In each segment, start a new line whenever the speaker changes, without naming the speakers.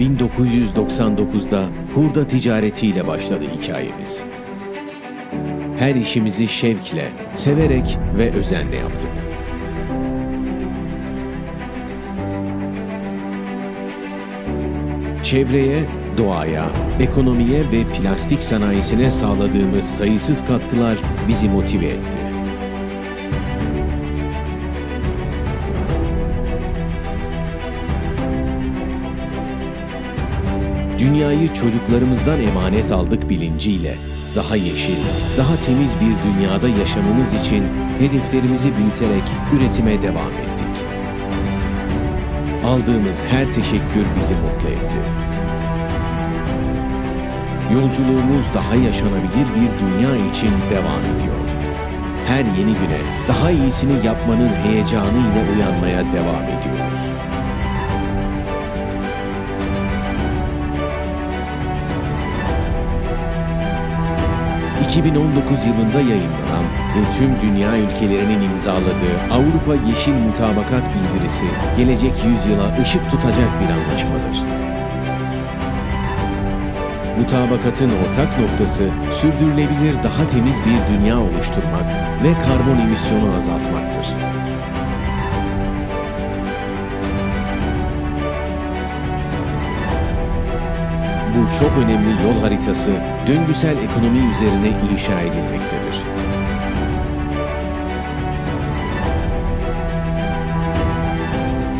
1999'da hurda ticaretiyle başladı hikayemiz. Her işimizi şevkle, severek ve özenle yaptık. Çevreye, doğaya, ekonomiye ve plastik sanayisine sağladığımız sayısız katkılar bizi motive etti. Dünyayı çocuklarımızdan emanet aldık bilinciyle daha yeşil, daha temiz bir dünyada yaşamamız için hedeflerimizi büyüterek üretime devam ettik. Aldığımız her teşekkür bizi mutlu etti. Yolculuğumuz daha yaşanabilir bir dünya için devam ediyor. Her yeni güne daha iyisini yapmanın heyecanı ile uyanmaya devam ediyoruz. ...2019 yılında yayınlanan ve tüm dünya ülkelerinin imzaladığı Avrupa Yeşil Mutabakat Bildirisi... ...gelecek yüzyıla ışık tutacak bir anlaşmadır. Mutabakatın ortak noktası sürdürülebilir daha temiz bir dünya oluşturmak ve karbon emisyonu azaltmaktır. Bu çok önemli yol haritası döngüsel ekonomi üzerine inşa edilmektedir.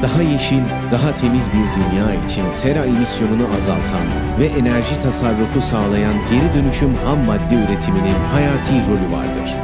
Daha yeşil, daha temiz bir dünya için sera emisyonunu azaltan ve enerji tasarrufu sağlayan geri dönüşüm ham madde üretiminin hayati rolü vardır.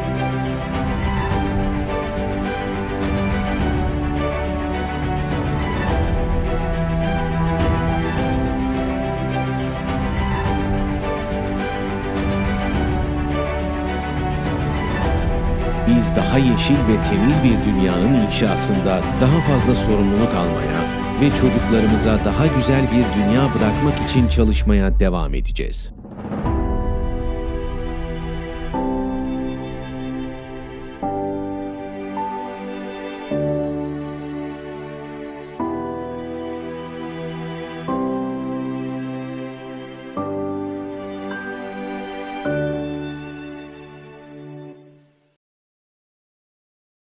Biz daha yeşil ve temiz bir dünyanın inşasında daha fazla sorumluluk almaya ve çocuklarımıza daha güzel bir dünya bırakmak için çalışmaya devam edeceğiz.